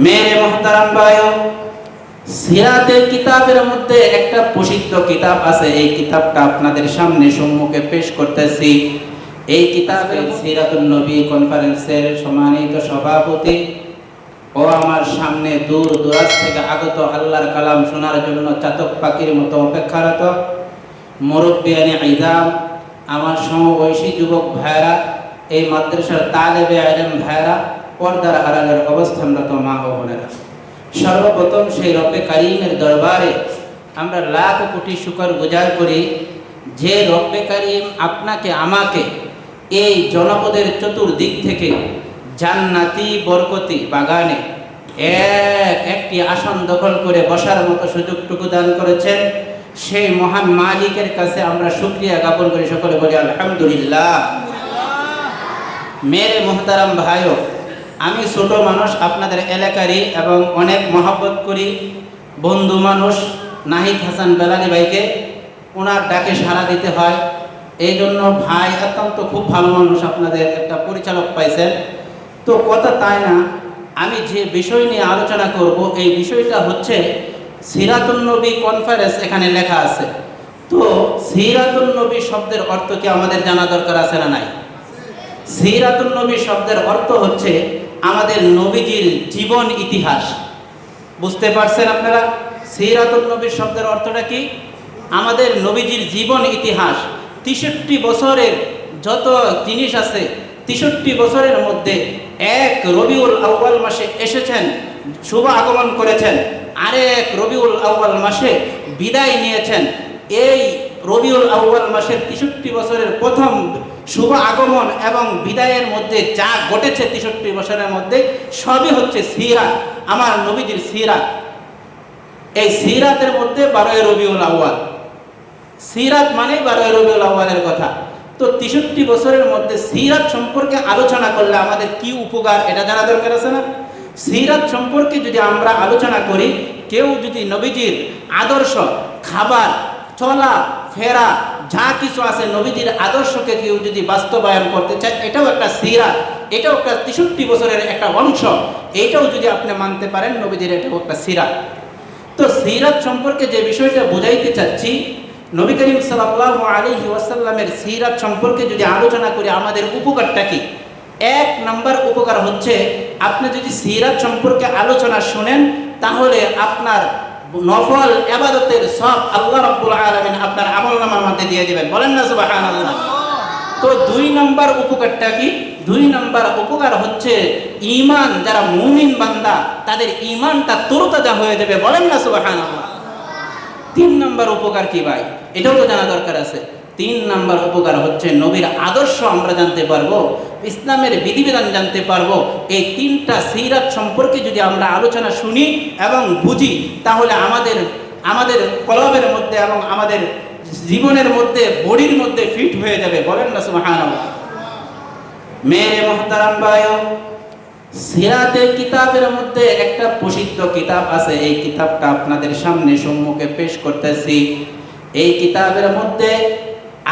মেরে মহতারাম ভাইও, সিরাতের কিতাবের মধ্যে একটা প্রসিদ্ধ কিতাব আছে, এই কিতাবটা আপনাদের সামনে সম্মুখে পেশ করতেছি। এই কিতাবের সিরাতুল নবী কনফারেন্সের সম্মানিত সভাপতি ও আমার সামনে দূর দূরাজ থেকে আগত আল্লাহর কালাম শোনার জন্য চাতক পাখির মতো অপেক্ষারত মুরব্বিয়ানি ইজাম আমার সমবয়সী যুবক ভাইরা এই মাদ্রাসার তালেবে আলেম ভাইরা পর্দার আড়ালের অবস্থানরত সর্বপ্রথম সেই রবে কারিমের দরবারে আমরা লাখ কোটি শুকর গুজার করি যে রব্বে কারিম আপনাকে আমাকে এই জনপদের চতুর্দিক থেকে জান্নাতি বরকতি বাগানে এক একটি আসন দখল করে বসার মতো সুযোগটুকু দান করেছেন। সেই মহান মালিকের কাছে আমরা সুক্রিয়া জ্ঞাপন করি সকলে বলি আলহামদুলিল্লাহ। মেরে মোহতারাম ভাইও আমি ছোট মানুষ, আপনাদের এলাকারই এবং অনেক মহব্বত করি। বন্ধু মানুষ, নাহিদ হাসান বেলালি ভাইকে ওনার ডাকে সাড়া দিতে হয়। এই জন্য ভাই অত্যন্ত খুব ভালো মানুষ আপনাদের একটা পরিচালক পাইছেন। তো কথা তাই না, আমি যে বিষয় নিয়ে আলোচনা করব, এই বিষয়টা হচ্ছে সিরাতুল নবী কনফারেন্স এখানে লেখা আছে। তো সিরাতুল নবী শব্দের অর্থ কি আমাদের জানা দরকার আছে না নাই? সিরাতুল নবী শব্দের অর্থ হচ্ছে আমাদের নবীজির জীবন ইতিহাস। বুঝতে পারছেন আপনারা? সিরাতুল নবীর শব্দের অর্থটা কি? আমাদের নবীজির জীবন ইতিহাস। তেষট্টি বছরের যত জিনিস আছে, তেষট্টি বছরের মধ্যে এক রবিউল আউ্বাল মাসে এসেছেন, শুভ আগমন করেছেন। আরেক রবিউল আউ্বাল মাসে বিদায় নিয়েছেন। এই রবিউল আউ্বাল মাসের তেষট্টি বছরের প্রথম শুভ আগমন এবং বিদায়ের মধ্যে যা ঘটেছে তেষট্টি বছরের মধ্যে, সবই হচ্ছে সিরাত, আমার নবীজির সিরাত। এই সিরাতের মধ্যে বারোই রবিউল আউ্বাল সিরাত মানেই বারোই রবিউল আউ্বালের কথা। তো তেষট্টি বছরের মধ্যে সিরাত সম্পর্কে আলোচনা করলে আমাদের কি উপকার, এটা জানা দরকার আছে না? সিরাত সম্পর্কে যদি আমরা আলোচনা করি, কেউ যদি নবীজির আদর্শ, খাবার, চলা, ফেরা যা কিছু আছে নবীজির আদর্শকে কেউ যদি বাস্তবায়ন করতে চায়, এটাও একটা সিরাত এটাও একটা তেষট্টি বছরের একটা অংশ। এইটাও যদি আপনি মানতে পারেন, নবীজির এটাও একটা সিরাত তো সিরাত সম্পর্কে যে বিষয়টা বোঝাইতে চাচ্ছি, নবী করিম সাল্লাহ আলহি ওয়াসাল্লামের সিরাত সম্পর্কে যদি আলোচনা করি, আমাদের উপকারটা কি? এক নম্বর উপকার হচ্ছে, আপনি যদি সিরাত সম্পর্কে আলোচনা শোনেন, তাহলে আপনার নফল এবাদতের সব আল্লাহ রব্বুল আলমিন আপনার আমল নামার মধ্যে দিয়ে দিবেন। বলেন না সুবাহান তো দুই নম্বর উপকারটা কি? দুই নম্বর উপকার হচ্ছে ইমান যারা মুমিন বান্দা, তাদের ইমানটা তরুতাজা হয়ে যাবে। বলেন না সুবাহান তিন নম্বর উপকার কি ভাই? এটাও তো জানা দরকার আছে। তিন নম্বর উপকার হচ্ছে নবীর আদর্শ আমরা জানতে পারব, ইসলামের বিধিবিধান জানতে পারব। এই তিনটা সিরাত সম্পর্কে যদি আমরা আলোচনা শুনি এবং বুঝি, তাহলে আমাদের আমাদের কলমের মধ্যে এবং আমাদের জীবনের মধ্যে, বডির মধ্যে ফিট হয়ে যাবে। বলেন না সুহান মেরে মোহতারাম ভাই সিরাতের কিতাবের মধ্যে একটা প্রসিদ্ধ কিতাব আছে। এই কিতাবটা আপনাদের সামনে সম্মুখে পেশ করতেছি। এই কিতাবের মধ্যে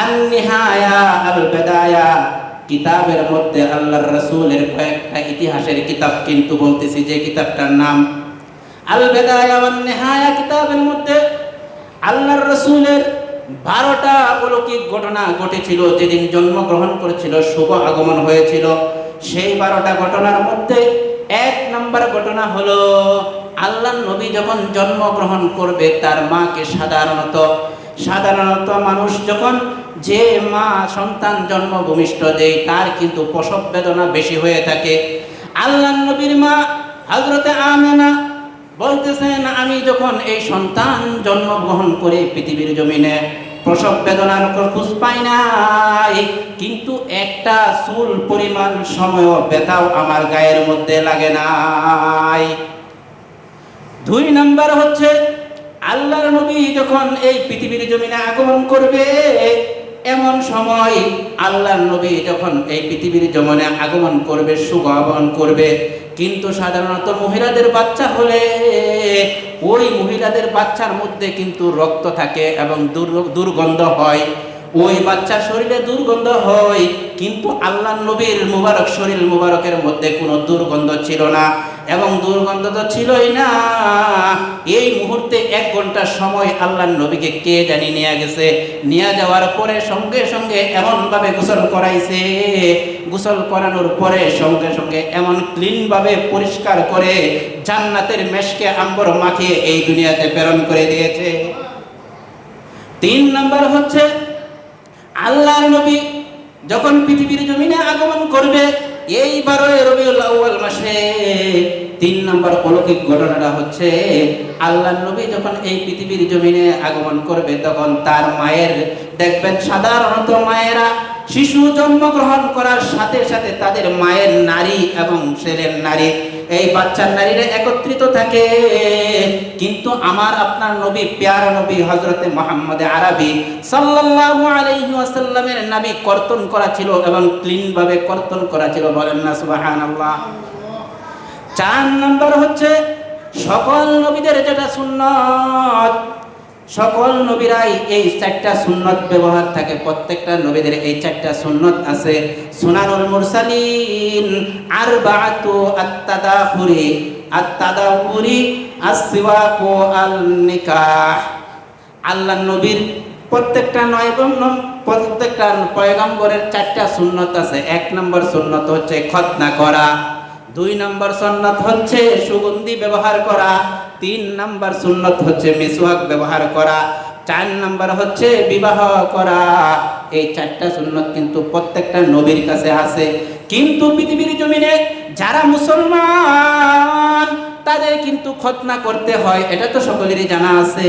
আল নিহায়া আল বেদায়া কিতাবের মধ্যে আল্লাহর রসুলের কয়েকটা ইতিহাসের কিতাব কিন্তু বলতেছি, যে কিতাবটার নাম আল বেদায়া নেহায়া কিতাবের মধ্যে আল্লাহর রসুলের বারোটা অলৌকিক ঘটনা ঘটেছিল, যেদিন জন্মগ্রহণ করেছিল, শুভ আগমন হয়েছিল। সেই বারোটা ঘটনার মধ্যে এক নম্বর ঘটনা হলো আল্লাহ নবী যখন জন্মগ্রহণ করবে, তার মাকে সাধারণত সাধারণত মানুষ যখন যে মা সন্তান জন্মভূমিষ্ঠ দেয়, তার কিন্তু প্রসব বেদনা বেশি হয়ে থাকে। আল্লাহ নবীর মা হজরতে আমেনা বলতেছেন, আমি যখন এই সন্তান জন্মগ্রহণ করে পৃথিবীর জমিনে প্রসব বেদনার খোঁজ পাই নাই, কিন্তু একটা চুল পরিমাণ সময় ব্যথাও আমার গায়ের মধ্যে লাগে নাই। দুই নাম্বার হচ্ছে আল্লাহর নবী যখন এই পৃথিবীর জমিনে আগমন করবে, এমন সময় আল্লাহর নবী যখন এই পৃথিবীর জমিনে আগমন করবে শুভ আগমন করবে, কিন্তু সাধারণত মহিলাদের বাচ্চা হলে ওই মহিলাদের বাচ্চার মধ্যে কিন্তু রক্ত থাকে এবং দুর্গন্ধ হয়। ওই বাচ্চার শরীরে দুর্গন্ধ হয়, কিন্তু আল্লাহ নবীর মুবারক, শরীর মুবারকের মধ্যে কোনো দুর্গন্ধ ছিল না। এবং দুর্গন্ধ তো ছিলই না। এই মুহূর্তে এক ঘণ্টা সময় আল্লাহ নবীকে কে জানি নিয়ে গেছে। নিয়ে যাওয়ার পরে সঙ্গে সঙ্গে এমনভাবে গোসল করাইছে। গোসল করানোর পরে সঙ্গে সঙ্গে এমন ক্লিনভাবে পরিষ্কার করে জান্নাতের মেশকে আম্বর মাখিয়ে এই দুনিয়াতে প্রেরণ করে দিয়েছে। তিন নম্বর হচ্ছে, আল্লাহর নবী যখন পৃথিবীর জমিনে আগমন করবে এই বারোই রবিউল আউয়াল মাসে তিন নম্বর অলৌকিক ঘটনাটা হচ্ছে আল্লাহ নবী যখন এই পৃথিবীর জমিনে আগমন করবে, তখন তার মায়ের, দেখবেন সাধারণত মায়েরা শিশু জন্মগ্রহণ করার সাথে সাথে তাদের মায়ের নারী এবং ছেলের নারী এই বাচ্চার নারীরা একত্রিত থাকে। কিন্তু আমার আপনার নবী, পেয়ারা নবী হজরতে মোহাম্মদ আরবি সাল্লাহ আলহি আসাল্লামের নবী কর্তন করা ছিল এবং ক্লিনভাবে কর্তন করা ছিল। বলেন না, সুবহানাল্লাহ। চার নম্বর হচ্ছে, সকল নবীদের যেটা সুন্নত সকল নবীরাই এই চারটা সুন্নত ব্যবহার থাকে। প্রত্যেকটা নবীদের এই চারটা সুন্নত আছে। সুনানুল মুরসালিন আর বাতু আত্তাদাহুরি আত্তাদাহুরি আসওয়াকু আল নিকাহ আল্লাহ নবীর প্রত্যেকটা নয় প্রত্যেকটা পয়গম্বরের চারটা সুন্নত আছে। এক নম্বর সুন্নত হচ্ছে খতনা করা। দুই নম্বর সন্ন্যত হচ্ছে সুগন্ধি ব্যবহার করা, তিন নম্বর সুন্নত হচ্ছে মিসওয়াক ব্যবহার করা, চার নম্বর হচ্ছে বিবাহ করা। এই চারটা সুন্নত কিন্তু প্রত্যেকটা নবীর কাছে আছে। কিন্তু পৃথিবীর জমিনে যারা মুসলমান তাদের কিন্তু খতনা করতে হয়, এটা তো সকলেরই জানা আছে।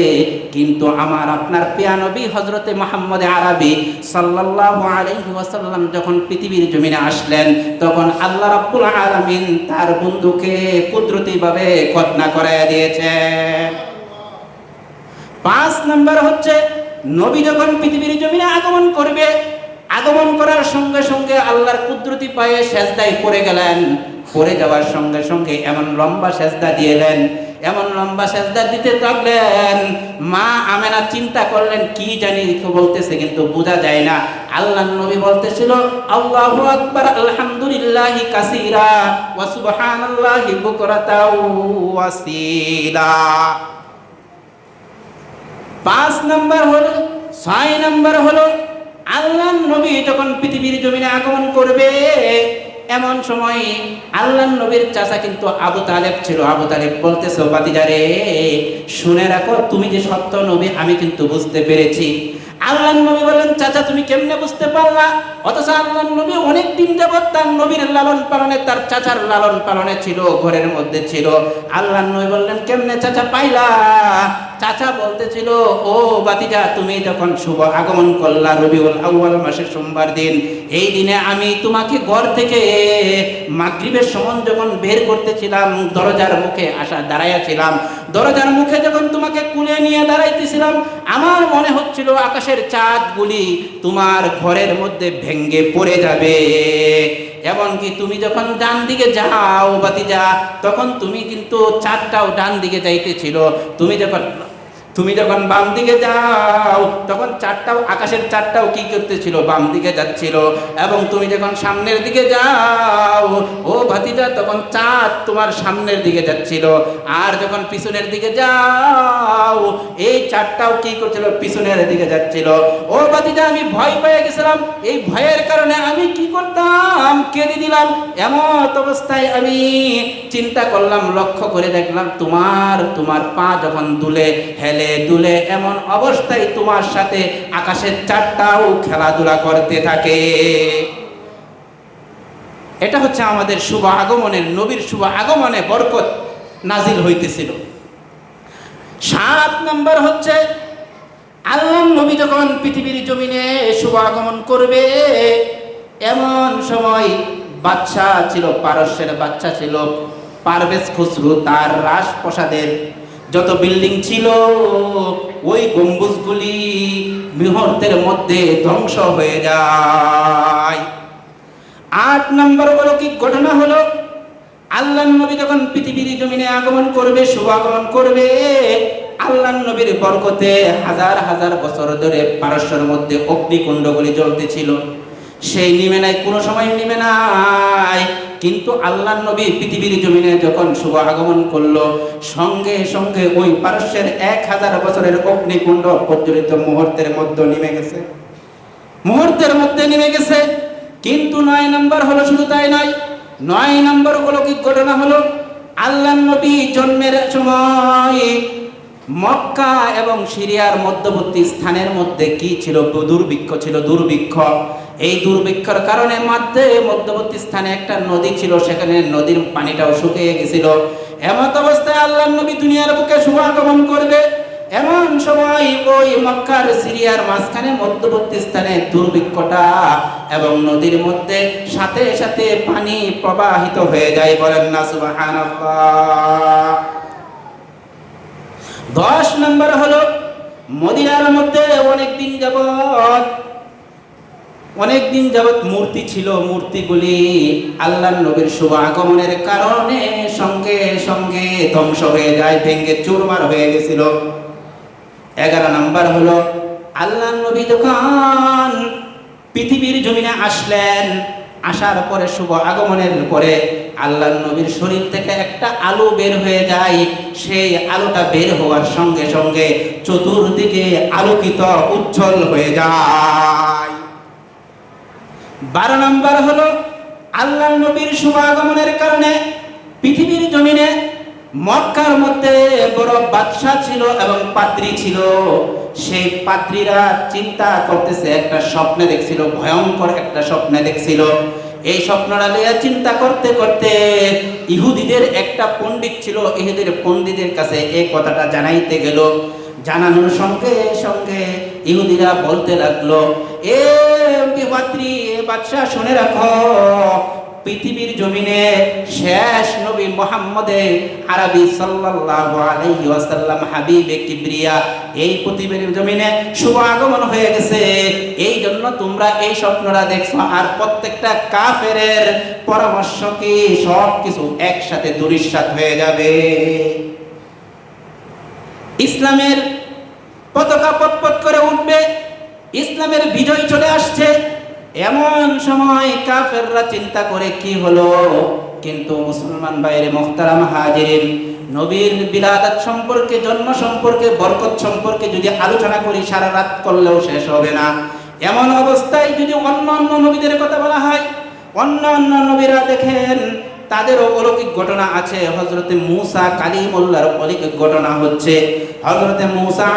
কিন্তু আমার আপনার পিয়া নবী হজরতে মোহাম্মদ আরবি সাল্লাল্লাহু আলাইহি ওয়াসাল্লাম যখন পৃথিবীর জমিনে আসলেন, তখন আল্লাহ রাব্বুল আলামিন তার বন্ধুকে কুদরতিভাবে খতনা করাই দিয়েছে পাঁচ নম্বর হচ্ছে, নবী যখন পৃথিবীর জমিনে আগমন করবে, আগমন করার সঙ্গে সঙ্গে আল্লাহর কুদরতি পায়ে সেজদায় পড়ে গেলেন। পড়ে যাওয়ার সঙ্গে সঙ্গে এমন লম্বা সেজদা দিয়েলেন এমন লম্বা সেজদা দিতে থাকলেন। মা আমেনা চিন্তা করলেন, কি জানি বলতেছে, কিন্তু বোঝা যায় না। আল্লাহ নবী বলতেছিল, আল্লাহু আকবার, আলহামদুলিল্লাহি কাসীরা ওয়া সুবহানাল্লাহি বুকরাতা ওয়াসিলা। পাঁচ নাম্বার হলো, ছয় নাম্বার হলো আল্লাহ নবী যখন পৃথিবীর জমিনে আগমন করবে এমন সময় আল্লাহ নবীর চাচা কিন্তু আবু তালেব ছিল। আবু তালেব বলতেছে বাতিজারে শুনে রাখো, তুমি যে সত্য নবী, আমি কিন্তু বুঝতে পেরেছি। আল্লাহ নবী বলেন চাচা, তুমি কেমনে বুঝতে পারলা? অথচ আল্লাহ নবী অনেক দিন যাবত তার নবীর লালন পালনে, তার চাচার লালন পালনে ছিল, ঘরের মধ্যে ছিল। আল্লাহ নবী বললেন, কেমনে চাচা পাইলা? চাচা বলতেছিল, ও বাতিজা তুমি যখন শুভ আগমন করলা রবিউল আউয়াল মাসের সোমবার দিন, এই দিনে আমি তোমাকে ঘর থেকে মাগরিবের সময় যখন বের করতেছিলাম, দরজার মুখে আসা দাঁড়াইয়াছিলাম। দরজার মুখে যখন তোমাকে কুলে নিয়ে দাঁড়াইতেছিলাম, আমার মনে হচ্ছিল আকাশের চাঁদগুলি তোমার ঘরের মধ্যে ভেঙ্গে পড়ে যাবে। এমনকি তুমি যখন ডান দিকে যাও, বাতিজা, তখন তুমি কিন্তু চাঁদটাও ডান দিকে যাইতেছিল। তুমি যখন তুমি যখন বাম দিকে যাও, তখন চারটাও, আকাশের চারটাও কি করতেছিল? বাম দিকে যাচ্ছিল। এবং তুমি যখন সামনের দিকে যাও, ও ভাতিজা, তখন চাঁদ তোমার সামনের দিকে যাচ্ছিল। আর যখন পিছনের দিকে যাও, এই চারটাও কি করছিল? পিছনের দিকে যাচ্ছিল। ও ভাতিজা, আমি ভয় পেয়ে গেছিলাম। এই ভয়ের কারণে আমি কি করতাম? কেঁদে দিলাম। এমন অবস্থায় আমি চিন্তা করলাম, লক্ষ্য করে দেখলাম তোমার তোমার পা যখন দুলে হেলে দুলে এমন অবস্থায় তোমার সাথে আকাশের চারটাও খেলাধুলা করতে থাকে। এটা হচ্ছে আমাদের শুভ আগমনের, নবীর শুভ আগমনে বরকত নাজিল হইতেছিল। সাত নম্বর হচ্ছে, আল্লাহ নবী যখন পৃথিবীর জমিনে শুভ আগমন করবে, এমন সময় বাচ্চা ছিল, পারস্যের বাচ্চা ছিল, পারভেজ খুসরু, তার রাজপ্রসাদের যত বিল্ডিং ছিল, ওই গম্বুজগুলি মুহূর্তের মধ্যে ধ্বংস হয়ে যায়। আট নম্বর অলৌকিক ঘটনা হলো আল্লাহ নবী যখন পৃথিবীর জমিনে আগমন করবে শুভ আগমন করবে আল্লাহ নবীর বরকতে হাজার হাজার বছর ধরে পারস্যের মধ্যে অগ্নিকুণ্ডগুলি জ্বলতেছিল সেই নিমে নাই, কোনো সময় নিমে নাই। কিন্তু আল্লাহ নবী পৃথিবীর জমিনে যখন শুভ আগমন করল, সঙ্গে সঙ্গে ওই পারস্যের এক হাজার বছরের অগ্নিকুণ্ড প্রজ্বলিত মুহূর্তের মধ্যে নেমে গেছে। মুহূর্তের মধ্যে নেমে গেছে। কিন্তু নয় নম্বর হলো শুধু তাই নয় নয় নম্বর অলৌকিক ঘটনা হলো? আল্লাহ নবী জন্মের সময় মক্কা এবং সিরিয়ার মধ্যবর্তী স্থানের মধ্যে কি ছিল? দুর্ভিক্ষ ছিল, দুর্ভিক্ষ। এই দুর্ভিক্ষর কারণে মধ্যে মধ্যবর্তী স্থানে একটা নদী ছিল, সেখানে নদীর পানিটাও শুকিয়ে গেছিল। এমত অবস্থায় আল্লাহ নবী দুনিয়ার বুকে শুভ আগমন করবে। এমন সময় ওই মক্কার, সিরিয়ার মাঝখানে মধ্যবর্তী স্থানে দুর্ভিক্ষটা এবং নদীর মধ্যে সাথে সাথে পানি প্রবাহিত হয়ে যায় বলেন না, সুবহানাল্লাহ। দশ নম্বর হলো মদিনার মধ্যে অনেক দিন যাবত অনেক দিন যাবত মূর্তি ছিল, মূর্তিগুলি আল্লাহ নবীর শুভ আগমনের কারণে সঙ্গে সঙ্গে ধ্বংস হয়ে যায় ভেঙ্গে চুরমার হয়ে গেছিল। এগারো নাম্বার হলো আল্লাহ নবী যখন পৃথিবীর জমিনে আসলেন আসার পরে শুভ আগমনের পরে আল্লাহ নবীর শরীর থেকে একটা আলো বের হয়ে যায়। সেই আলোটা বের হওয়ার সঙ্গে সঙ্গে চতুর্দিকে আলোকিত, উজ্জ্বল হয়ে যায়। বারো নম্বর হলো আল্লাহ নবীর শুভ আগমনের কারণে পৃথিবীর জমিনে মক্কার মধ্যে বড় বাদশাহ ছিল এবং পাত্রী ছিল। সেই পাত্রীরা চিন্তা করতেছে, একটা স্বপ্নে দেখছিল, ভয়ঙ্কর একটা স্বপ্নে দেখছিল। এই স্বপ্নটা লইয়া চিন্তা করতে করতে ইহুদিদের একটা পণ্ডিত ছিল, ইহুদির পণ্ডিতের কাছে এই কথাটা জানাইতে গেল। জানানোর সঙ্গে সঙ্গে ইহুদিরা বলতে লাগল, এ পাত্রী বাদশাহ, শুনে রাখো পৃথিবীর জমিনে শেষ নবী মোহাম্মদে আরবি সাল্লাল্লাহু আলাইহি ওয়াসাল্লাম হাবিবে কিবরিয়া, এই পৃথিবীর জমিনে শুভ আগমন হয়ে গেছে। এই জন্য তোমরা এই স্বপ্নটা দেখছ আর প্রত্যেকটা কাফেরের পরামর্শ কি? সব কিছু একসাথে দুরিশ্বাত হয়ে যাবে। ইসলামের পতাকা পটপট করে উঠবে, ইসলামের বিজয় চলে আসছে। এমন সময় কাফেররা চিন্তা করে কি হলো? কিন্তু মুসলমান বাইরে মোখতারাম হাজিরিন, নবীর বিলাদাত সম্পর্কে, জন্ম সম্পর্কে, বরকত সম্পর্কে যদি আলোচনা করি, সারা রাত করলেও শেষ হবে না। এমন অবস্থায় যদি অন্য অন্য নবীদের কথা বলা হয় অন্য অন্য নবীরা দেখেন তাদেরও অলৌকিক ঘটনা আছে। হজরতে মুসা কালিমুল্লার অলৌকিক ঘটনা হচ্ছে হজরতে মুসা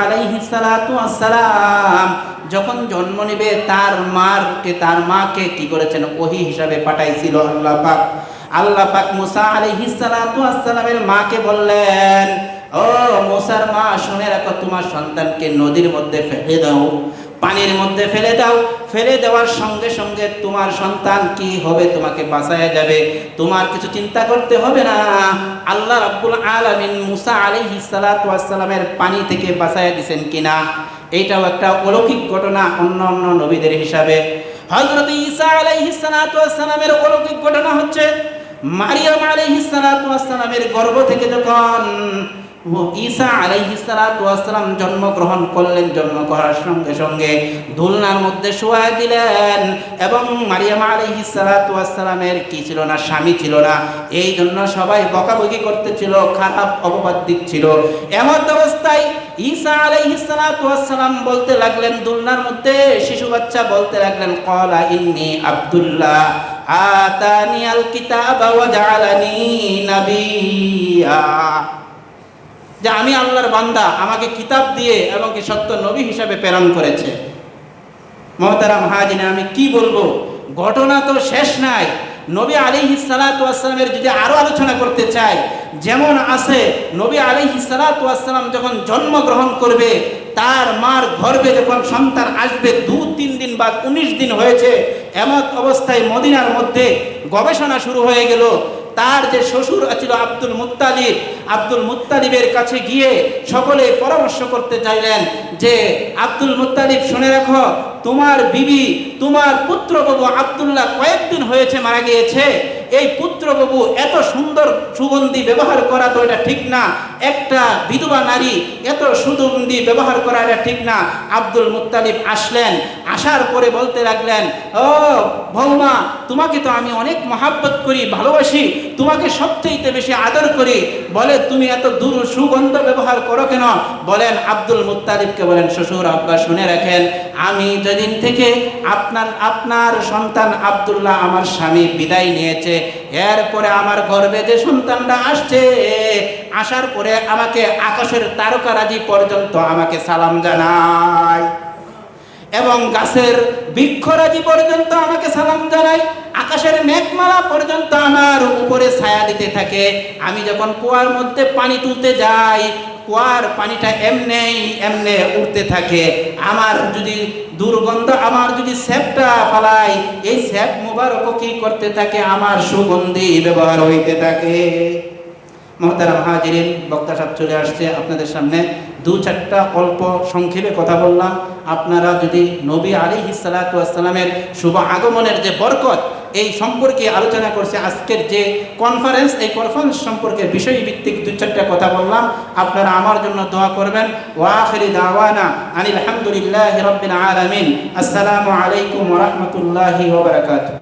আসসালাম যখন জন্ম নেবে, তার মারকে, তার মাকে কি করেছেন? ওহি হিসাবে পাঠাইছিল আল্লাহ পাক। আল্লাহ পাক মুসা আলাইহিস সালাতু মাকে বললেন, ও মুসার মা, শুনে রাখো, তোমার সন্তানকে নদীর মধ্যে ফেলে দাও। পানির মধ্যে ফেলে দাও। ফেলে দেওয়ার সঙ্গে সঙ্গে তোমার সন্তান কি হবে তোমাকে বাঁচায়া যাবে। তোমার কিছু চিন্তা করতে হবে না। আল্লাহ রাব্বুল আলামিন মুসা আলাইহিস সালাতু ওয়াসসালামের পানি থেকে বাঁচায়া দিবেন কিনা? এইটাও একটা অলৌকিক ঘটনা অন্য অন্য নবীদের হিসাবে। হযরত ঈসা আলাইহিস সালাতু ওয়াসসালামের অলৌকিক ঘটনা হচ্ছে, মারিয়াম আলাইহিস সালাতু ওয়াসসালামের গর্ভ থেকে যখন ঈসা আলাইহিস সালাতু ওয়াসসালাম জন্মগ্রহণ করলেন, জন্ম করার সঙ্গে সঙ্গে দোলনার মধ্যে শোয়া দিলেন এবং মারিয়াম আলাইহিস সালাতু ওয়াসসালামের কি ছিল না, স্বামী ছিল না, এই জন্য সবাই বকাবকি করতেছিল, খারাপ অপবাদ দিচ্ছিল। এমন অবস্থায় ঈসা আলাইহিস সালাতু ওয়াসসালাম বলতে লাগলেন, দুলনার মধ্যে শিশু বাচ্চা বলতে লাগলেন, ক্বালা ইন্নী আব্দুল্লাহ আতানি আল কিতাবা ওয়া জাআলানি নাবিয়্যা যে আমি আল্লাহর বান্দা, আমাকে কিতাব দিয়ে এবং কি সত্য নবী হিসাবে প্রেরণ করেছে। মহতারাম হাজিনে আমি কি বলব? ঘটনা তো শেষ নাই। নবী আলী সালাতামের যদি আরও আলোচনা করতে চাই, যেমন আছে, নবী আলী সালাতাম যখন জন্মগ্রহণ করবে, তার মার গর্ভে যখন সন্তান আসবে দু তিন দিন বা উনিশ দিন হয়েছে এমন অবস্থায় মদিনার মধ্যে গবেষণা শুরু হয়ে গেল। তার যে শ্বশুর ছিল আব্দুল মুত্তালিব, আব্দুল মুত্তালিবের কাছে গিয়ে সকলে পরামর্শ করতে চাইলেন যে, আব্দুল মুত্তালিব, শুনে রাখো, তোমার বিবি, তোমার পুত্রবাবু আবদুল্লাহ কয়েকদিন হয়েছে মারা গিয়েছে। এই পুত্রবাবু এত সুন্দর সুগন্ধি ব্যবহার করা তো এটা ঠিক না। একটা বিধবা নারী এত সুগন্ধি ব্যবহার করা এটা ঠিক না। আব্দুল মুত্তালিব আসলেন, আসার পরে বলতে লাগলেন, ও বৌমা তোমাকে তো আমি অনেক মহাব্বত করি, ভালোবাসি, তোমাকে সবচেয়ে বেশি আদর করি। বলে, তুমি এত দূর সুগন্ধ ব্যবহার করো কেন? বলেন, আব্দুল মুত্তালিবকে বলেন, শ্বশুর আব্বা, শুনে রাখেন, আমি যেদিন থেকে আপনার আপনার সন্তান আব্দুল্লাহ, আমার স্বামী বিদায় নিয়েছে এরপরে আমার গর্বে যে সন্তানটা আসছে, আসার পরে আমাকে আকাশের তারকারাজি পর্যন্ত আমাকে সালাম জানায়। এবং গাছের বৃক্ষরাজি পর্যন্ত আমাকে সালাম জানায়। আকাশের মেঘমালা পর্যন্ত আমার উপরে ছায়া দিতে থাকে। আমি যখন কুয়ার মধ্যে পানি তুলতে যাই কুয়ার পানিটা এমনেই এমনে উঠতে থাকে। আমার যদি দুর্গন্ধ, আমার যদি স্যাপটা ফালাই, এই স্যাপ মুবারকও কি করতে থাকে? আমার সুগন্ধি ব্যবহার হইতে থাকে। মহতারাম হাজিরিন, বক্তা সাহেব চলে আসছে আপনাদের সামনে। দু চারটা অল্প সংক্ষেপে কথা বললাম। আপনারা যদি নবী আলী হিসালাতামের শুভ আগমনের যে বরকত এই সম্পর্কে আলোচনা করছে আজকের যে কনফারেন্স এই কনফারেন্স সম্পর্কে বিষয়ভিত্তিক দু চারটা কথা বললাম। আপনারা আমার জন্য দোয়া করবেন। ওয়াখিরি দাওয়ানা আনিল আলহামদুলিল্লাহ রবিন আলমিন। আসসালামু আলাইকুম রহমতুল্লাহি